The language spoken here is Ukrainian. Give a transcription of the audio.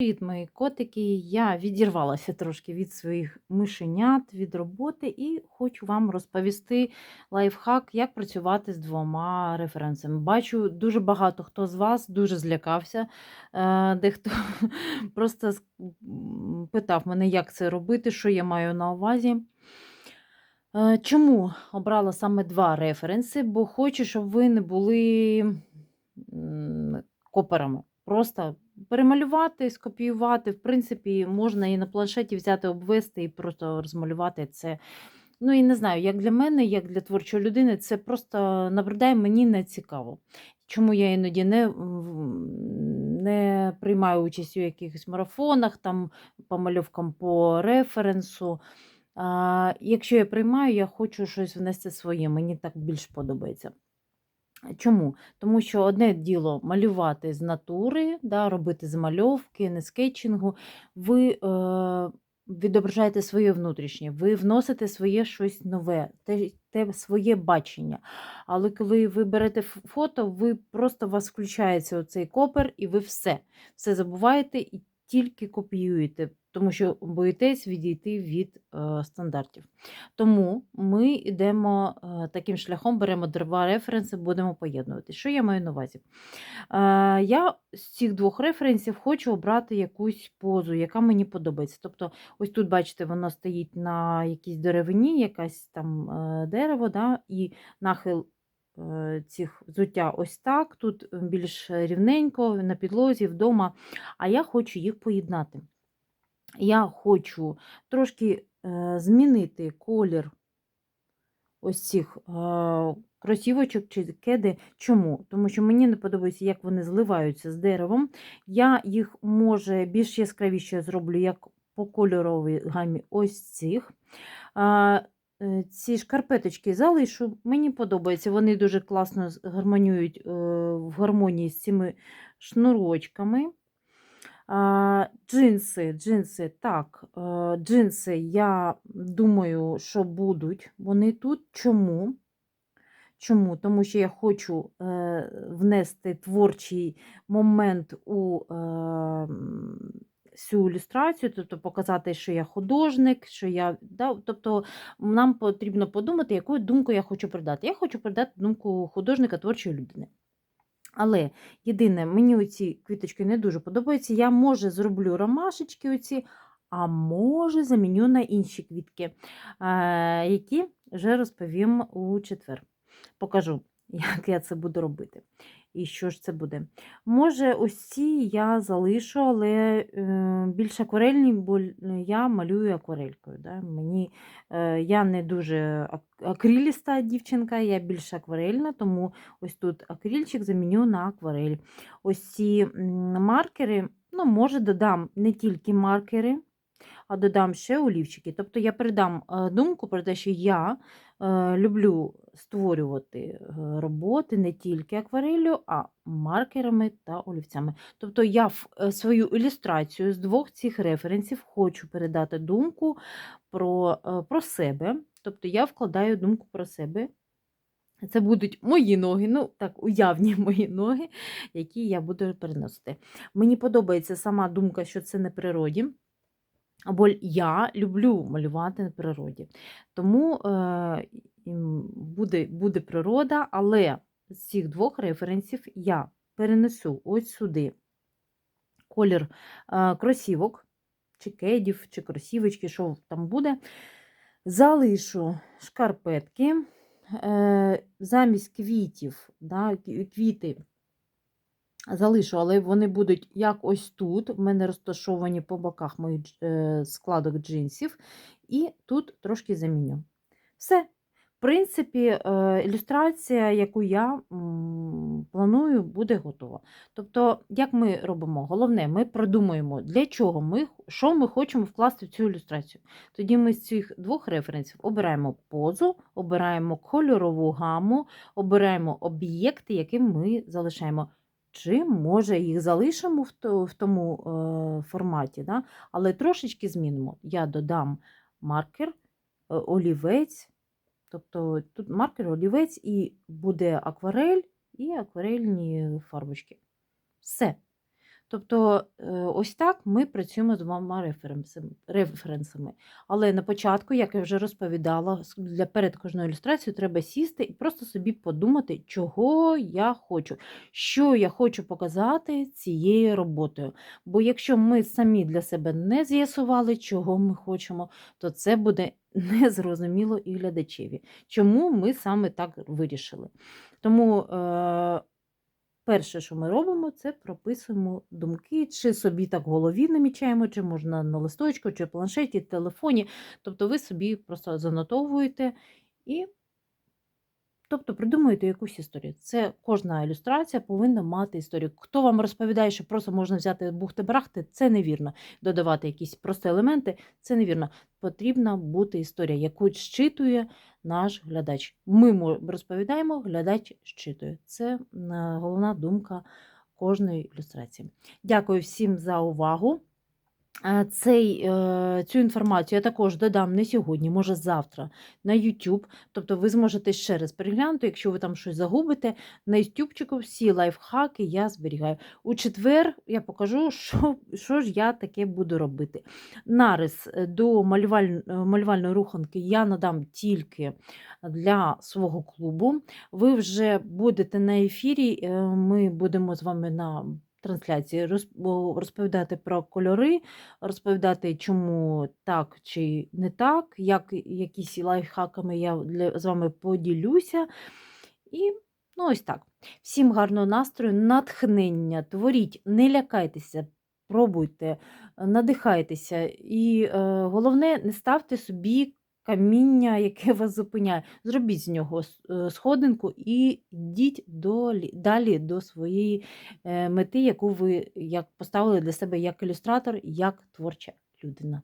Привіт, мої котики. Я відірвалася трошки від своїх мишенят, від роботи, і хочу вам розповісти лайфхак, як працювати з двома референсами. Бачу, дуже багато хто з вас дуже злякався, е, дехто просто питав мене, як це робити, що я маю на увазі. Е, Чому обрала саме два референси? Бо хочу, щоб ви не були коперами. Просто перемалювати, скопіювати. В принципі, можна і на планшеті взяти, обвести і просто розмалювати це. Ну і не знаю, як для мене, як для творчої людини, це просто набридає мені не цікаво. Чому я іноді не, не приймаю участь у якихось марафонах, там по мальовкам по референсу. А, якщо я приймаю, я хочу щось внести своє, мені так більш подобається. Чому? Тому що одне діло малювати з натури, да, робити замальовки, не скетчингу. Ви е, відображаєте своє внутрішнє, ви вносите своє щось нове, те, те своє бачення. Але коли ви берете фото, ви просто у вас включається оцей копер, і ви все, все забуваєте і тільки копіюєте, тому що боїтесь відійти від е, стандартів. Тому ми йдемо е, таким шляхом, беремо два референси, будемо поєднувати. Що я маю на увазі? Е, Я з цих двох референсів хочу обрати якусь позу, яка мені подобається. Тобто, ось тут, бачите, воно стоїть на якійсь деревині, якась там дерево, да, і нахил цих взуття ось так. Тут більш рівненько, на підлозі, вдома. А я хочу їх поєднати. Я хочу трошки е, змінити колір ось цих е, кросівочок чи кеди. Чому? Тому що мені не подобається, як вони зливаються з деревом. Я їх, може, більш яскравіше зроблю, як по кольоровій гамі ось цих. Е, ці шкарпеточки залишу, мені подобається, вони дуже класно гармонюють в гармонії з цими шнурочками. Джинси, джинси, так, е, джинси, я думаю, що будуть вони тут. Чому? Чому? Тому що я хочу е, внести творчий момент у е, цю ілюстрацію, тобто показати, що я художник, що я. Да, тобто нам потрібно подумати, яку думку я хочу передати. Я хочу передати думку художника творчої людини. Але єдине, мені оці квіточки не дуже подобаються. Я, може, зроблю ромашечки оці, а може, заміню на інші квітки, е, які вже розповім у четвер. Покажу, як я це буду робити. І що ж це буде. Може, ось я залишу, але е, більш акварельні, бо я малюю акварелькою. Да? Мені, е, я не дуже ак- акриліста дівчинка, я більш акварельна, тому ось тут акрильчик заміню на акварель. Ось ці маркери, ну, може, додам не тільки маркери, а додам ще олівчики. Тобто я передам е, думку про те, що я е, люблю створювати е, роботи не тільки акварелью, а маркерами та олівцями. Тобто я в свою ілюстрацію з двох цих референсів хочу передати думку про, про себе. Тобто я вкладаю думку про себе. Це будуть мої ноги, ну так, уявні мої ноги, які я буду переносити. Мені подобається сама думка, що це на природі. Або я люблю малювати на природі. Тому е, буде, буде природа, але з цих двох референсів я перенесу ось сюди колір е, кросівок, чи кедів, чи кросівочки, що там буде. Залишу шкарпетки. Е, замість квітів, да, квіти залишу, але вони будуть як ось тут. В мене розташовані по боках моїх е, складок джинсів, і тут трошки заміню. Все. В принципі, е, ілюстрація, яку я планую, буде готова. Тобто, як ми робимо? Головне, ми продумуємо, для чого ми, що ми хочемо вкласти в цю ілюстрацію. Тоді ми з цих двох референсів обираємо позу, обираємо кольорову гаму, обираємо об'єкти, які ми залишаємо. Чи, може, їх залишимо в, то- в тому е, форматі, да? але трошечки змінимо. Я додам маркер, е, олівець, тобто тут маркер, олівець, і буде акварель і акварельні фарбочки. Все. Тобто, е, ось так ми працюємо з двома референсами. Але на початку, як я вже розповідала, для перед кожною ілюстрацією треба сісти і просто собі подумати, чого я хочу, що я хочу показати цією роботою. Бо якщо ми самі для себе не з'ясували, чого ми хочемо, то це буде незрозуміло і глядачеві. Чому ми саме так вирішили? Тому е, перше, що ми робимо, це прописуємо думки, чи собі так в голові намічаємо, чи можна на листочку, чи планшеті, телефоні. Тобто ви собі просто занотовуєте і Тобто придумуєте якусь історію. Це кожна ілюстрація повинна мати історію. Хто вам розповідає, що просто можна взяти бухти-барахти, це невірно. Додавати якісь прості елементи, це невірно. Потрібна бути історія, яку щитує наш глядач. Ми розповідаємо, глядач щитує. Це головна думка кожної ілюстрації. Дякую всім за увагу. Е, Цей, е, цю інформацію я також додам не сьогодні, може завтра на YouTube. Тобто ви зможете ще раз переглянути, якщо ви там щось загубите. На YouTube всі лайфхаки я зберігаю. У четвер я покажу, що, що ж я таке буду робити. Нарис е, до малюваль, малювальної руханки я надам тільки для свого клубу. Ви вже будете на ефірі, ми будемо з вами на трансляції розповідати про кольори, розповідати, чому так чи не так, як якісь лайфхаками я для, з вами поділюся. І ну, ось так. Всім гарного настрою, натхнення, творіть, не лякайтеся, пробуйте, надихайтеся. І е, головне, не ставте собі каміння, яке вас зупиняє. Зробіть з нього е, сходинку і йдіть долі, далі до своєї е, мети, яку ви як поставили для себе як ілюстратор, як творча людина.